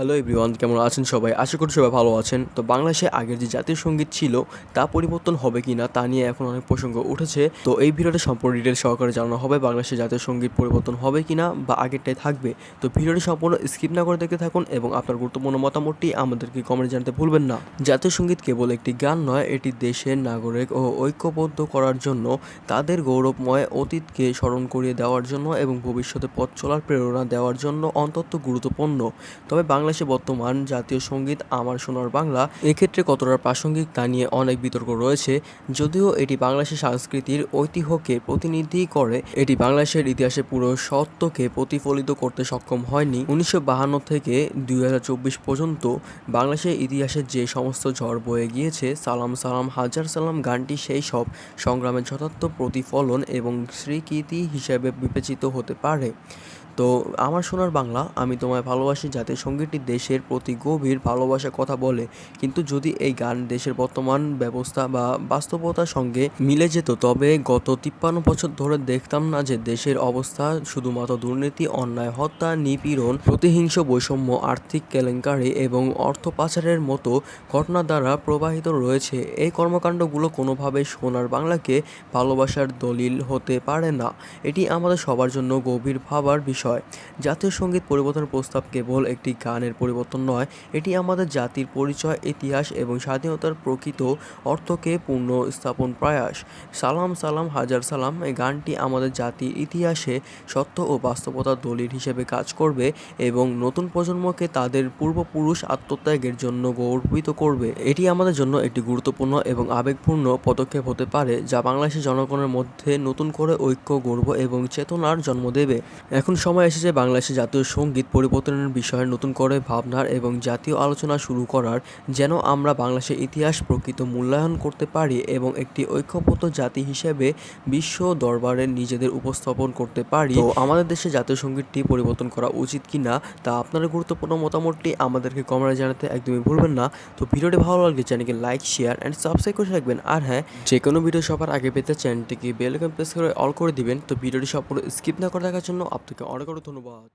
Hello everyone কেমন আছেন সবাই? আশা করি সবাই ভালো আছেন। তো বাংলাদেশে আগের যে জাতীয় সংগীত ছিল, তা পরিবর্তন হবে কি না তা নিয়ে এখন অনেক প্রসঙ্গ উঠেছে। তো এই ভিডিওতে সম্পূর্ণ ডিটেল সহকারে জানানো হবে, বাংলাদেশে জাতীয় সংগীত পরিবর্তন হবে কি না বা আগেরটাই থাকবে। তো ভিডিওটি সম্পূর্ণ স্কিপ না করে দেখতে থাকুন এবং আপনার গুরুত্বপূর্ণ মতামতটি আমাদেরকে কমেন্টে জানাতে ভুলবেন না। জাতীয় সংগীত কেবল একটি গান নয়, এটি দেশের নাগরিক ও ঐক্যবদ্ধ করার জন্য, তাদের গৌরবময় অতীতকে স্মরণ করিয়ে দেওয়ার জন্য এবং ভবিষ্যতে পথ চলার প্রেরণা দেওয়ার জন্য অন্তত গুরুত্বপূর্ণ। তবে বাংলাদেশে বর্তমান জাতীয় সংগীত আমার সোনার বাংলা। এক্ষেত্রে কতটা প্রাসঙ্গিক তা নিয়ে অনেক বিতর্ক রয়েছে। যদিও এটি বাংলাদেশের সংস্কৃতির ঐতিহ্যকে প্রতিনিধি করে, এটি বাংলাদেশের ইতিহাসে পুরো সত্যকে প্রতিফলিত করতে সক্ষম হয়নি। উনিশশো থেকে দুই হাজার চব্বিশ পর্যন্ত বাংলাদেশের ইতিহাসে যে সমস্ত ঝড় বয়ে গিয়েছে, সালাম সালাম, হাজার সালাম, গানটি সেই সব সংগ্রামের যথার্থ প্রতিফলন এবং স্বীকৃতি হিসেবে বিবেচিত হতে পারে। তো আমার সোনার বাংলা, আমি তোমায় ভালোবাসি যাতে সঙ্গীতটি দেশের প্রতি গভীর ভালোবাসার কথা বলে। কিন্তু যদি এই গান দেশের বর্তমান ব্যবস্থা বা বাস্তবতার সঙ্গে মিলে যেত, তবে গত তিপ্পান্ন বছর ধরে দেখতাম না যে দেশের অবস্থা শুধুমাত্র দুর্নীতি, অন্যায়, হত্যা, নিপীড়ন, প্রতিহিংস বৈষম্য, আর্থিক কেলেঙ্কারি এবং অর্থ পাচারের মতো ঘটনা দ্বারা প্রবাহিত রয়েছে। এই কর্মকাণ্ডগুলো কোনোভাবে সোনার বাংলাকে ভালোবাসার দলিল হতে পারে না। এটি আমাদের সবার জন্য গভীর ভাবার বিষয়। জাতীয় সংগীত পরিবর্তনের প্রস্তাব কেবল একটি গানের পরিবর্তন নয়, এটি আমাদের জাতির পরিচয়, ইতিহাস এবং স্বাধীনতার প্রকৃত অর্থকে পূর্ণ স্থাপন প্রয়াস। সালাম সালাম, হাজার সালাম, এই গানটি আমাদের জাতির ইতিহাসে সত্য ও বাস্তবতার দলিল হিসেবে কাজ করবে এবং নতুন প্রজন্মকে তাদের পূর্বপুরুষ আত্মত্যাগের জন্য গর্বিত করবে। এটি আমাদের জন্য একটি গুরুত্বপূর্ণ এবং আবেগপূর্ণ পদক্ষেপ হতে পারে, যা বাংলাদেশের জনগণের মধ্যে নতুন করে ঐক্য, গর্ব এবং চেতনার জন্ম দেবে। এখন সময় এসেছে বাংলাদেশের জাতীয় সংগীত পরিবর্তনের বিষয়ে নতুন করে ভাবনার এবং জাতীয় আলোচনা শুরু করার যেন আমরা বাংলাদেশের ইতিহাস প্রকৃত মূল্যায়ন করতে পারি এবং একটি ঐক্যবদ্ধ জাতি হিসেবে বিশ্ব দরবারে নিজেদের উপস্থাপন করতে পারি। তো আমাদের দেশে জাতীয় সঙ্গীতটি পরিবর্তন করা উচিত কি না তা আপনার গুরুত্বপূর্ণ মতামতটি আমাদেরকে কমেন্টে জানাতে একদমই ভুলবেন না। তো ভিডিওটি ভালো লাগলে চ্যানেলকে লাইক শেয়ার অ্যান্ড সাবস্ক্রাইব করে রাখবেন। আর হ্যাঁ যে কোনো ভিডিও সবার আগে পেতে চ্যানেলটিকে বেল আইকন প্রেস করে অল করে দিবেন। তো ভিডিওটি সম্পূর্ণ স্কিপ না করে দেখার জন্য আপনাকে অনেক অনেক ধন্যবাদ।